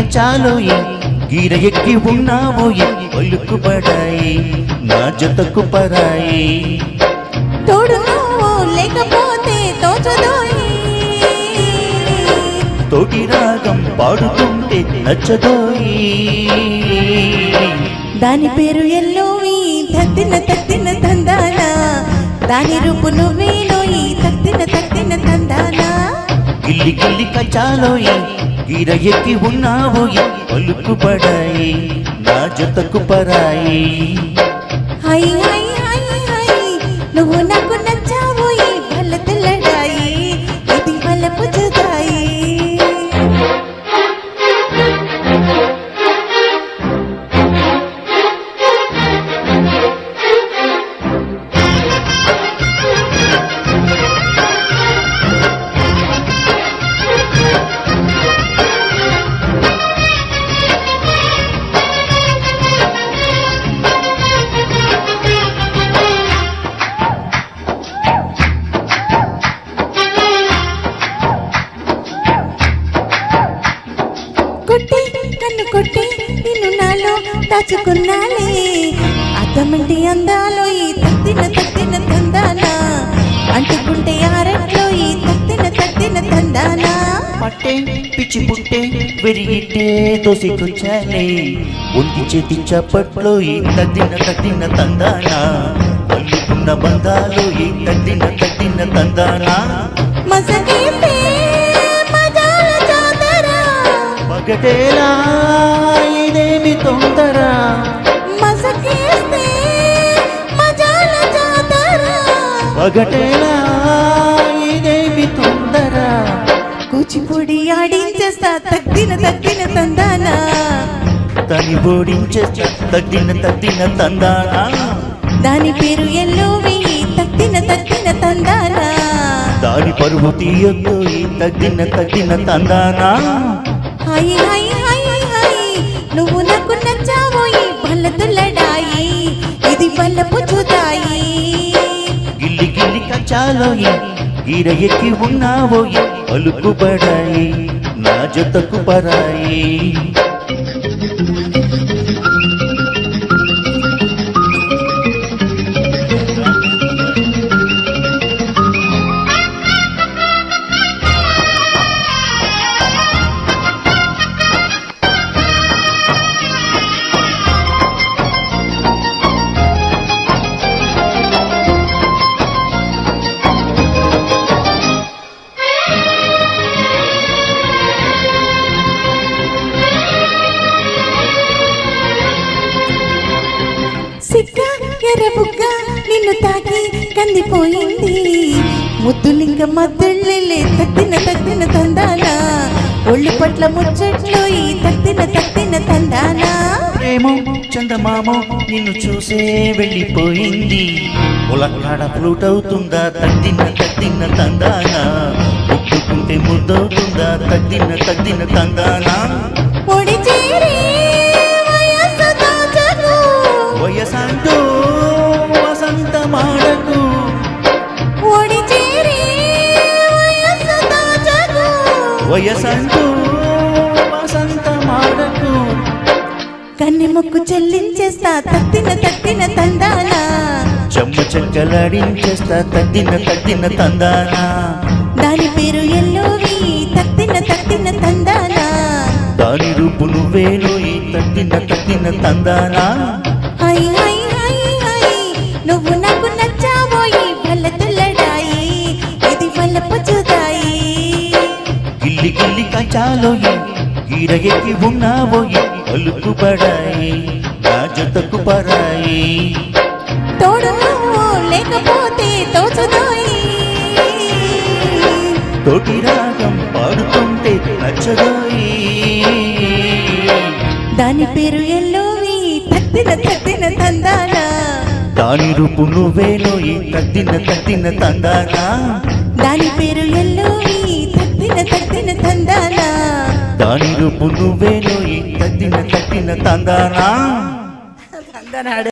కచ్చాలోయి గీర ఎక్కి ఉన్నావోయి పలుకుబడాయి నా జతకు పరాయి. తోడు నువ్వు లేకపోతే తోచదోయి. తోటి రాగం పాడుతుంటే నచ్చదోయి. దాని పేరు ఎల్లోవి తత్తిన తత్తిన తందాన. దాని రూపు నువ్వేలోయి తత్తిన తత్తిన తందాన. గిల్లి గిల్లి కచాలోయి గీర ఎక్కి ఉన్నావోయి పలుకుబడాయి నా జతకు పరాయి. హై దాచుకున్నాలే. అద్దమంటి అందాలో ఈ తత్తిన తత్తిన తందాన? అంటుకుంటే ఆరెట్లో ఈ తత్తిన తత్తిన తందాన? పట్టే పిచ్చి పుట్టే విరిగిట్టే తోసికొచ్చాలే ఒంటి చేతి చప్పట్లో ఈ తద్దిన తద్దిన తందాన? అల్లుకున్న బంధాలు ఈ తద్దిన తద్దిన తందాన? మసకేస్తే తొందర. ఇదేమి తొందర? కూచిపూడి ఆడించేస్తా తగ్గిన తగ్గిన తందాన. తని ఓడించే తద్దిన తద్దిన తందాన? దాని పేరు ఎల్లో వెయ్యి తగ్గిన తగ్గిన తందాన. దాని పరువు తీయొద్దు తద్దిన తద్దిన తందానా? గిల్లి కచ్చాలోయి గీర ఎక్కి ఉన్నావోయి పలుకుబడాయి నా జతకు పరాయి. ఎర్రబుగ్గ నిన్ను తాకి కందిపోయింది. ముద్దులింక మద్దుళ్ళే తత్తిన తత్తిన తందాన. ఒళ్ళు పట్ల ముచ్చట్లో ఈ తత్తిన తత్తిన తందాన. ప్రేమో చందమామో నిన్ను చూసే వెళ్ళిపోయింది. ములక్కాడ ఫ్లూట్ అవుతుందా తద్దిన తద్దిన తందానా. ముట్టుకుంటే ముద్దవుతుందా తద్దిన తద్దిన తందానా. పొడి వయసంటూ వసంత మాడకు. కన్ని మొక్కు చెల్లించేస్తా తత్తిన తత్తిన తందాన. చెమ్మ చెక్కలాడించేస్తా తద్దిన తద్దిన తందానా. దాని పేరు ఎల్లోవి తత్తిన తత్తిన తందాన. దాని రూపు నువ్వేను ఈ తద్దిన తద్దిన తందానా. హై గీర ఎక్కి ఉన్నావోయి పలుకుబడాయి నా జతకు పరాయి. తోడు నువ్వు లేకపోతే తోచదోయి తోటి రాగం పాడుతుంటే నచ్చదోయి. దాని పేరు ఎల్లోవి తత్తిన తత్తిన తందాన. దాని రూపు నువ్వేను ఈ తద్దిన తద్దిన తందానా. దాని నిరుపు నువ్వేను ఈ తట్టిన తట్టిన తందానా? తందనాడు.